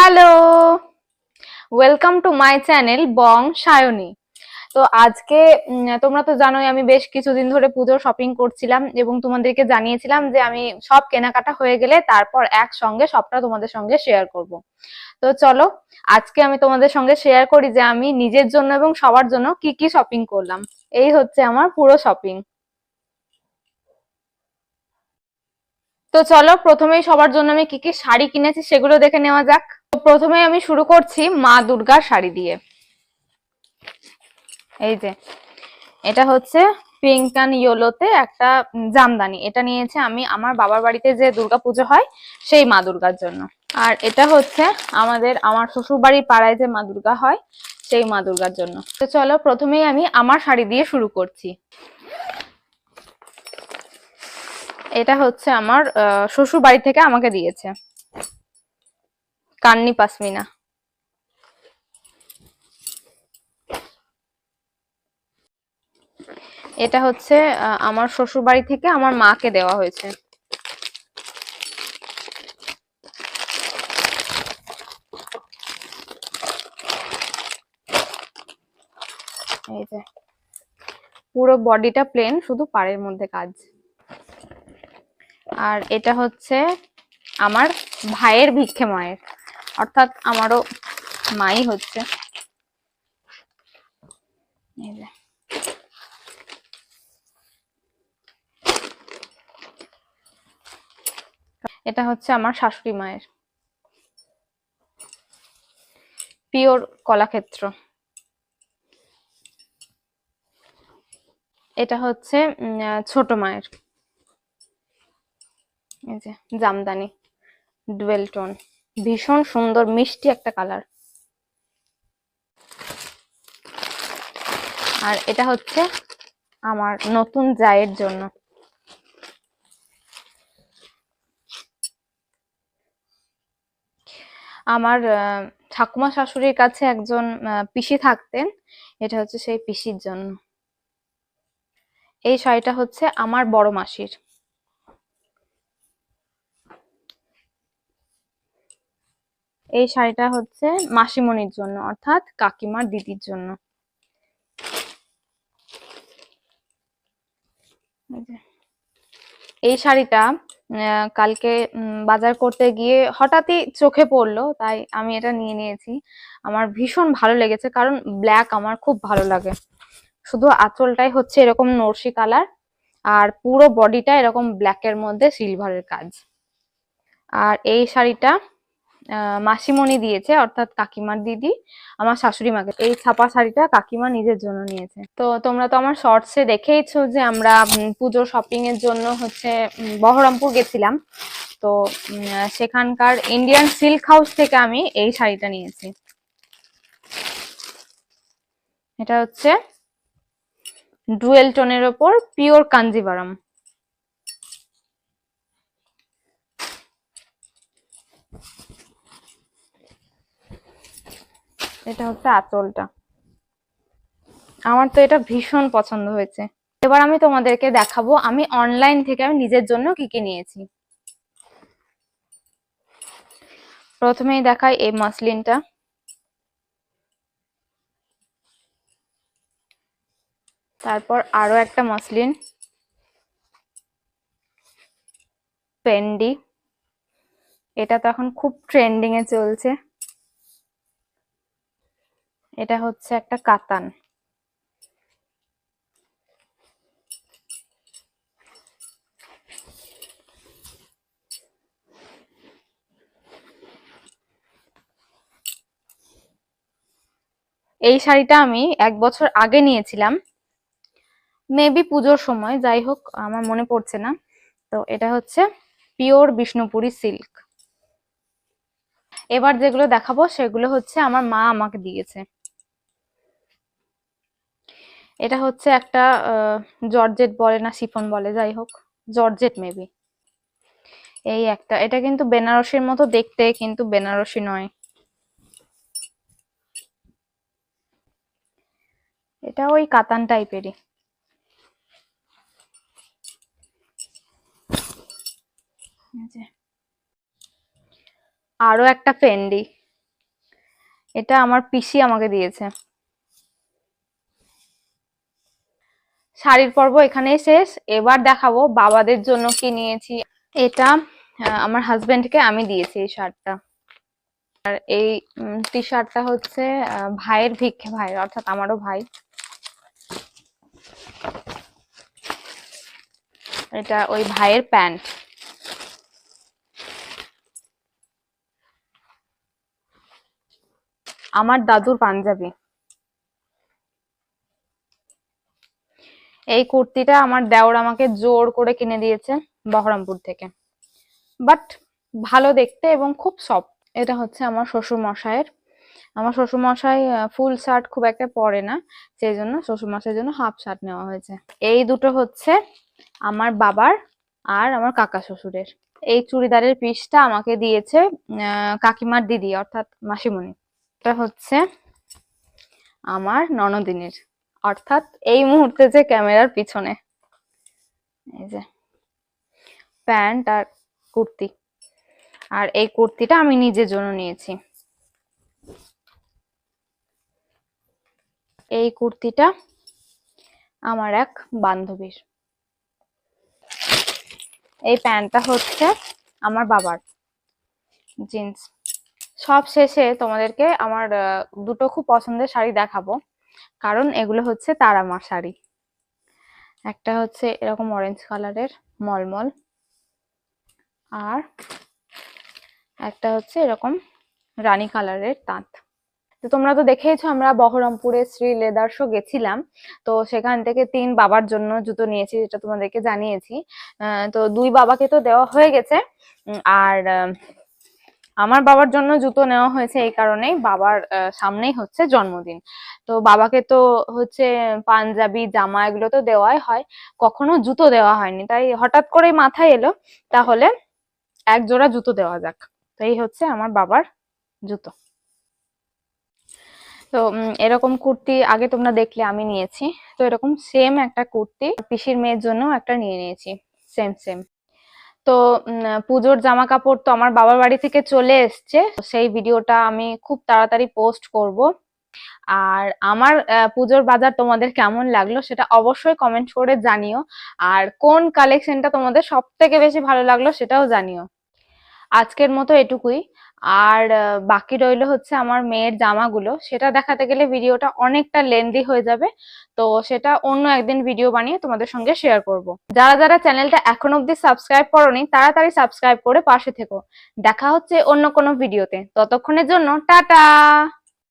Hello welcome to my channel Bong Sayani তো আজকে তোমরা তো জানোই, আমি বেশ কিছুদিন ধরে পুজোর শপিং করছিলাম এবং তোমাদেরকে জানিয়েছিলাম যে আমি সব কেনাকাটা হয়ে গেলে তারপর একসঙ্গে সবটা তোমাদের সঙ্গে শেয়ার করব। তো চলো, আজকে আমি তোমাদের সঙ্গে শেয়ার করি যে আমি নিজের জন্য এবং সবার জন্য কি কি শপিং করলাম। এই হচ্ছে আমার পুরো শপিং তো চলো, প্রথমেই সবার জন্য আমি কি কি শাড়ি কিনেছি সেগুলো দেখে নেওয়া যাক। প্রথমে আমি শুরু করছি মা দুর্গার শাড়ি দিয়ে। এই যে, এটা হচ্ছে পিঙ্ক অ্যান্ড ইয়েলোতে একটা জামদানি। এটা নিয়েছে আমি আমার বাবার বাড়িতে যে দুর্গা পুজো হয়, সেই মা দুর্গার জন্য। আর এটা হচ্ছে আমাদের, আমার শ্বশুর বাড়ির পাড়ায় যে মা দুর্গা হয়, সেই মা দুর্গার জন্য। তো চলো প্রথমেই আমি আমার শাড়ি দিয়ে শুরু করছি। এটা হচ্ছে আমার শ্বশুর বাড়ি থেকে আমাকে দিয়েছে। কান্নি পাসমিনা। এটা হচ্ছে আমার শ্বশুর বাড়ি থেকে আমার মাকে দেওয়া হয়েছে। এই যে, পুরো বডিটা প্লেন, শুধু পাড়ের মধ্যে কাজ। আর এটা হচ্ছে আমার ভাইয়ের ভিক্ষে মায়ের। অর্থাৎ আমারও মাই হচ্ছে। এটা হচ্ছে আমার শাশুড়ি মায়ের। পিওর কলাক্ষেত্র। এটা হচ্ছে ছোট মায়ের। এই যে, জামদানি, ডুয়েল টোন। ভীষণ সুন্দর, মিষ্টি একটা কালার আর এটা হচ্ছে আমার নতুন জায়ের জন্য। আমার ঠাকুমা শাশুড়ির কাছে একজন পিসি থাকতেন। এটা হচ্ছে সেই পিসির জন্য। এই শাড়িটা হচ্ছে আমার বড় মাসির। এই শাড়িটা হচ্ছে মাসিমণির জন্য, অর্থাৎ কাকিমার দিদির জন্য। এই শাড়িটা কালকে বাজার করতে গিয়ে হঠাৎই চোখে পড়ল, তাই আমি এটা নিয়ে নিয়েছি। আমার ভীষণ ভালো লেগেছে, কারণ ব্ল্যাক আমার খুব ভালো লাগে। শুধু আঁচলটাই হচ্ছে এরকম নরসি কালার, আর পুরো বডিটা এরকম ব্ল্যাকের মধ্যে সিলভারের কাজ। আর এই শাড়িটা মাসিমণি দিয়েছে, অর্থাৎ কাকিমার দিদি, আমার শাশুড়ি মাকে। এই ছাপা শাড়িটা কাকিমা নিজের জন্য নিয়েছে। তো তোমরা তো আমার শর্টসে দেখেইছো যে আমরা পুজোর শপিং এর জন্য হচ্ছে বহরমপুর গেছিলাম। তো সেখানকার ইন্ডিয়ান সিল্ক হাউস থেকে আমি এই শাড়িটা নিয়েছি। এটা হচ্ছে ডুয়েল টোনের ওপর পিওর কাঞ্জিভারাম এটা হচ্ছে আঁচলটা। আমার তো এটা ভীষণ পছন্দ হয়েছে। এবার আমি তোমাদেরকে দেখাবো, আমি অনলাইন থেকে আমি নিজের জন্য কি কি নিয়েছি। প্রথমেই দেখাই এই মাসলিনটা। তারপর আরও একটা মাসলিন। পেন্ডি। এটা তো এখন খুব ট্রেন্ডিং এ চলছে। এটা হচ্ছে একটা কাতান। এই শাড়িটা আমি এক বছর আগে নিয়েছিলাম। মেবি পুজোর সময়, যাই হোক, আমার মনে পড়ছে না। তো এটা হচ্ছে পিওর বিষ্ণুপুরি সিল্ক। এবার যেগুলো দেখাবো, সেগুলো হচ্ছে আমার মা আমাকে দিয়েছে। এটা হচ্ছে একটা জর্জেট বলে না, শিফন বলে, যাই হোক, জর্জেট মেবি। এই একটা, এটা কিন্তু বেনারসির মতো দেখতে, কিন্তু বেনারসি নয়। এটা ওই কাতান টাইপেরই। আরও একটা ফেন্ডি এটা আমার পিসি আমাকে দিয়েছে। শাড়ির পর্ব এখানেই শেষ। এবার দেখাবো বাবাদের জন্য কি নিয়েছি। এটা আমার হাজবেন্ডকে আমি দিয়েছি এই শার্টটা। আর এই টি শার্টটা হচ্ছে ভাইয়ের ভিক্ষে ভাইয়ের, অর্থাৎ আমারও ভাই। এটা ওই ভাইয়ের প্যান্ট। আমার দাদুর পাঞ্জাবি। এই কুর্তিটা আমার দেওর আমাকে জোর করে কিনে দিয়েছে বহরমপুর থেকে। বাট ভালো দেখতে এবং খুব সফট এটা হচ্ছে আমার শ্বশুর মশাইয়ের আমার শ্বশুর মশাই ফুল শার্ট খুব একটা পরে না, সেই জন্য শ্বশুর মশাইয়ের জন্য হাফ শার্ট নেওয়া হয়েছে। এই দুটো হচ্ছে আমার বাবার আর আমার কাকা শ্বশুরের। এই চুড়িদারের পিসটা আমাকে দিয়েছে কাকিমার দিদি, অর্থাৎ মাসিমণি। এটা হচ্ছে আমার ননদিনের। অর্থাৎ এই মুহূর্তে যে ক্যামেরার পিছনে। এই যে, প্যান্ট আর কুর্তি। আর এই কুর্তিটা আমি নিজের জন্য নিয়েছি। এই কুর্তিটা আমার এক বান্ধবীর। এই প্যান্টটা হচ্ছে আমার বাবার। জিন্স। সব শেষে তোমাদেরকে আমার দুটো খুব পছন্দের শাড়ি দেখাবো। কারণ এগুলো হচ্ছে তার আমার শাড়ি একটা হচ্ছে এরকম অরেঞ্জ কালারের মলমল। আর একটা হচ্ছে এরকম রানী কালারের তাঁত। তো তোমরা তো দেখেইছো আমরা বহরমপুরে শ্রী লেদার শো গেছিলাম। তো সেখান থেকে তিন বাবার জন্য জুতো নিয়েছি, যেটা তোমাদেরকে জানিয়েছি। তো দুই বাবাকে তো দেওয়া হয়ে গেছে। আর আমার বাবার জন্য জুতো নেওয়া হয়েছে এই কারণেই বাবার সামনেই হচ্ছে জন্মদিন। তো বাবাকে তো হচ্ছে পাঞ্জাবি, জামা এগুলো তো দেওয়াই হয়। কখনো জুতো দেওয়া হয়নি। তাই হঠাৎ করেই মাথায় এলো, তাহলে এক জোড়া জুতো দেওয়া যাক। তো এই হচ্ছে আমার বাবার জুতো। তো এরকম কুর্তি আগে তোমরা দেখলে আমি নিয়েছি। তো এরকম সেম একটা কুর্তি, পিসির মেয়ের জন্য একটা নিয়ে নিয়েছি। সেম সেম তো পুজোর জামা কাপড় তো আমার বাবার বাড়ি থেকে চলে এসছে। সেই ভিডিওটা আমি খুব তাড়াতাড়ি পোস্ট করব। আর আমার পুজোর বাজার তোমাদের কেমন লাগল সেটা অবশ্যই কমেন্ট করে জানিও। আর কোন কালেকশনটা তোমাদের সব থেকে বেশি ভালো লাগল সেটাও জানিও। আজকের মতো এটুকুই। আর বাকি রইল হচ্ছে আমার মেয়ের জামাগুলো। সেটা দেখাতে গেলে ভিডিওটা অনেকটা লেন্দি হয়ে যাবে। তো সেটা অন্য একদিন ভিডিও বানিয়ে তোমাদের সঙ্গে শেয়ার করব। যারা যারা চ্যানেলটা এখন অব্দি সাবস্ক্রাইব করনি, তাড়াতাড়ি সাবস্ক্রাইব করে পাশে থেকো। দেখা হচ্ছে অন্য কোনো ভিডিওতে ততক্ষণের জন্য টাটা!